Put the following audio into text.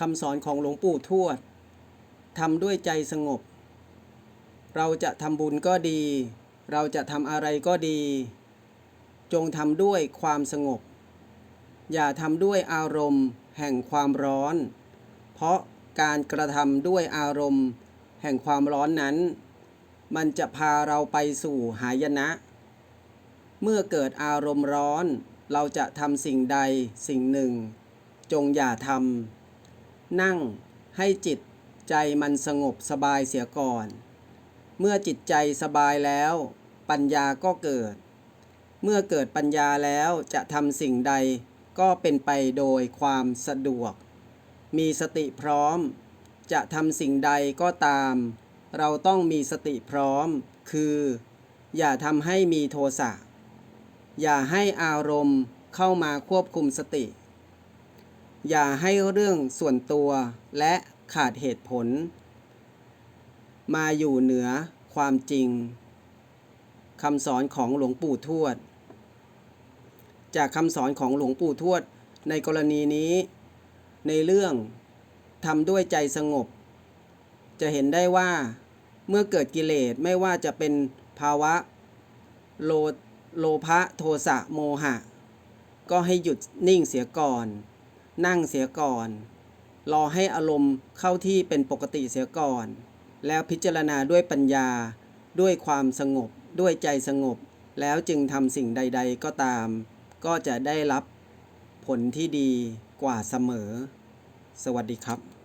คำสอนของหลวงปู่ทวดทำด้วยใจสงบ เราจะทำบุญก็ดี เราจะทำอะไรก็ดี จงทำด้วยความสงบ อย่าทำด้วยอารมณ์แห่งความร้อน เพราะการกระทำด้วยอารมณ์ แห่งความร้อนนั้น มันจะพาเราไปสู่หายนะ เมื่อเกิดอารมณ์ร้อน เราจะทำสิ่งใดสิ่งหนึ่ง จงอย่าทำ นั่งให้จิตใจมันสงบสบายเสียก่อน เมื่อจิตใจสบายแล้ว ปัญญาก็เกิด เมื่อเกิดปัญญาแล้วจะทำสิ่งใดก็เป็นไปโดยความสะดวก มีสติพร้อม จะทำสิ่งใดก็ตาม เราต้องมีสติพร้อม คือ อย่าทำให้มีโทสะ อย่าให้อารมณ์เข้ามาควบคุมสติ อย่าให้เรื่องส่วนตัวและขาดเหตุผล มาอยู่เหนือความจริงคำสอนของหลวงปู่ทวด จากคำสอนของหลวงปู่ทวด ในกรณีนี้ ในเรื่องทำด้วยใจสงบ จะเห็นได้ว่าเมื่อเกิดกิเลสไม่ว่าจะเป็นภาวะโลโลภะโทสะโมหะ ก็ให้หยุดนิ่งเสียก่อน นั่งเสียก่อน รอให้อารมณ์เข้าที่เป็นปกติเสียก่อน แล้วพิจารณาด้วยปัญญา ด้วยความสงบ ด้วยใจสงบ แล้วจึงทำสิ่งใด ๆ ก็ตาม ก็จะได้รับผลที่ดีกว่าเสมอ สวัสดีครับ